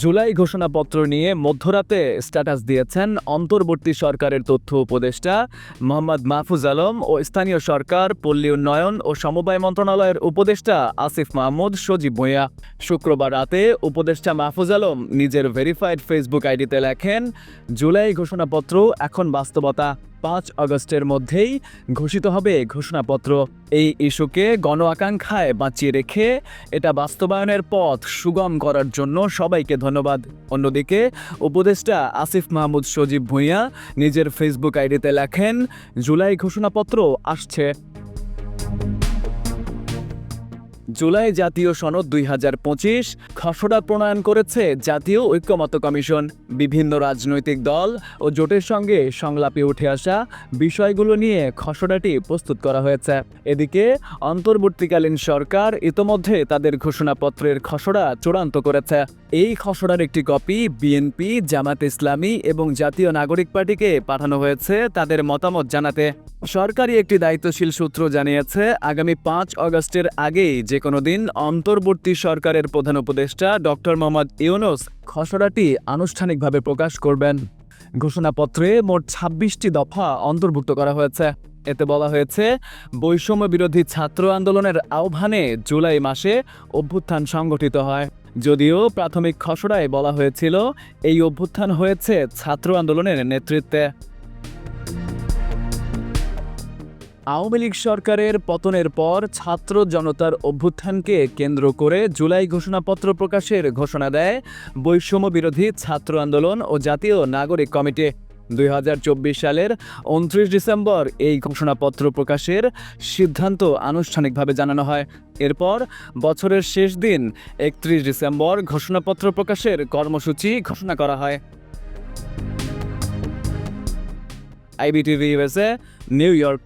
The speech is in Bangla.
জুলাই ঘোষণাপত্র নিয়ে মধ্যরাতে স্ট্যাটাস দিয়েছেন অন্তর্বর্তী সরকারের তথ্য উপদেষ্টা মোহাম্মদ মাহফুজ আলম ও স্থানীয় সরকার, পল্লী উন্নয়ন ও সমবায় মন্ত্রণালয়ের উপদেষ্টা আসিফ মাহমুদ, সজীব ভূঁইয়া। শুক্রবার রাতে উপদেষ্টা মাহফুজ আলম নিজের ভেরিফাইড ফেসবুক আইডিতে লেখেন, জুলাই ঘোষণাপত্র এখন বাস্তবতা। পাঁচ আগস্টের মধ্যেই ঘোষিত হবে ঘোষণাপত্র। এই ইস্যুকে গণ আকাঙ্ক্ষায় বাঁচিয়ে রেখে এটা বাস্তবায়নের পথ সুগম করার জন্য সবাইকে ধন্যবাদ। অন্যদিকে, উপদেষ্টা আসিফ মাহমুদ সজীব ভূঁইয়া নিজের ফেসবুক আইডিতে লেখেন, জুলাই ঘোষণাপত্র আসছে। জুলাই জাতীয় সনদ দুই হাজার পঁচিশ, খসড়া প্রণয়ন করেছে জাতীয় ঐক্যমত কমিশন। বিভিন্ন রাজনৈতিক দল ও জোটের সঙ্গে সংলাপে উঠে আসা বিষয়গুলো নিয়ে খসড়াটি প্রস্তুত করা হয়েছে। এদিকে অন্তর্বর্তীকালীন সরকার ইতোমধ্যে তাদের ঘোষণাপত্রের খসড়া চূড়ান্ত করেছে। এই খসড়ার একটি কপি বিএনপি জামাত ইসলামী এবং জাতীয় নাগরিক পার্টিকে পাঠানো হয়েছে তাদের মতামত জানাতে। সরকারি একটি দায়িত্বশীল সূত্র জানিয়েছে, আগামী পাঁচ অগস্টের আগেই যে কোনো দিন অন্তর্বর্তী সরকারের প্রধান উপদেষ্টা ডক্টর মোহাম্মদ ইউনুস খসড়াটি আনুষ্ঠানিকভাবে প্রকাশ করবেন। ঘোষণাপত্রে মোট ছাব্বিশটি দফা অন্তর্ভুক্ত করা হয়েছে। এতে বলা হয়েছে বৈষম্য বিরোধী ছাত্র আন্দোলনের আহ্বানে জুলাই মাসে অভ্যুত্থান সংগঠিত হয়। যদিও প্রাথমিক খসড়ায় বলা হয়েছিল, এই অভ্যুত্থান হয়েছে ছাত্র আন্দোলনের নেতৃত্বে। আওয়ামী লীগ সরকারের পতনের পর ছাত্র জনতার অভ্যুত্থানকে কেন্দ্র করে জুলাই ঘোষণাপত্র প্রকাশের ঘোষণা দেয় বৈষম্য বিরোধী ছাত্র আন্দোলন ও জাতীয় নাগরিক কমিটি। দুই হাজার চব্বিশ সালের উনত্রিশ ডিসেম্বর এই ঘোষণাপত্র প্রকাশের সিদ্ধান্ত আনুষ্ঠানিকভাবে জানানো হয়। এরপর বছরের শেষ দিন, একত্রিশ ডিসেম্বর ঘোষণাপত্র প্রকাশের কর্মসূচি ঘোষণা করা হয়। IBTV USA New York.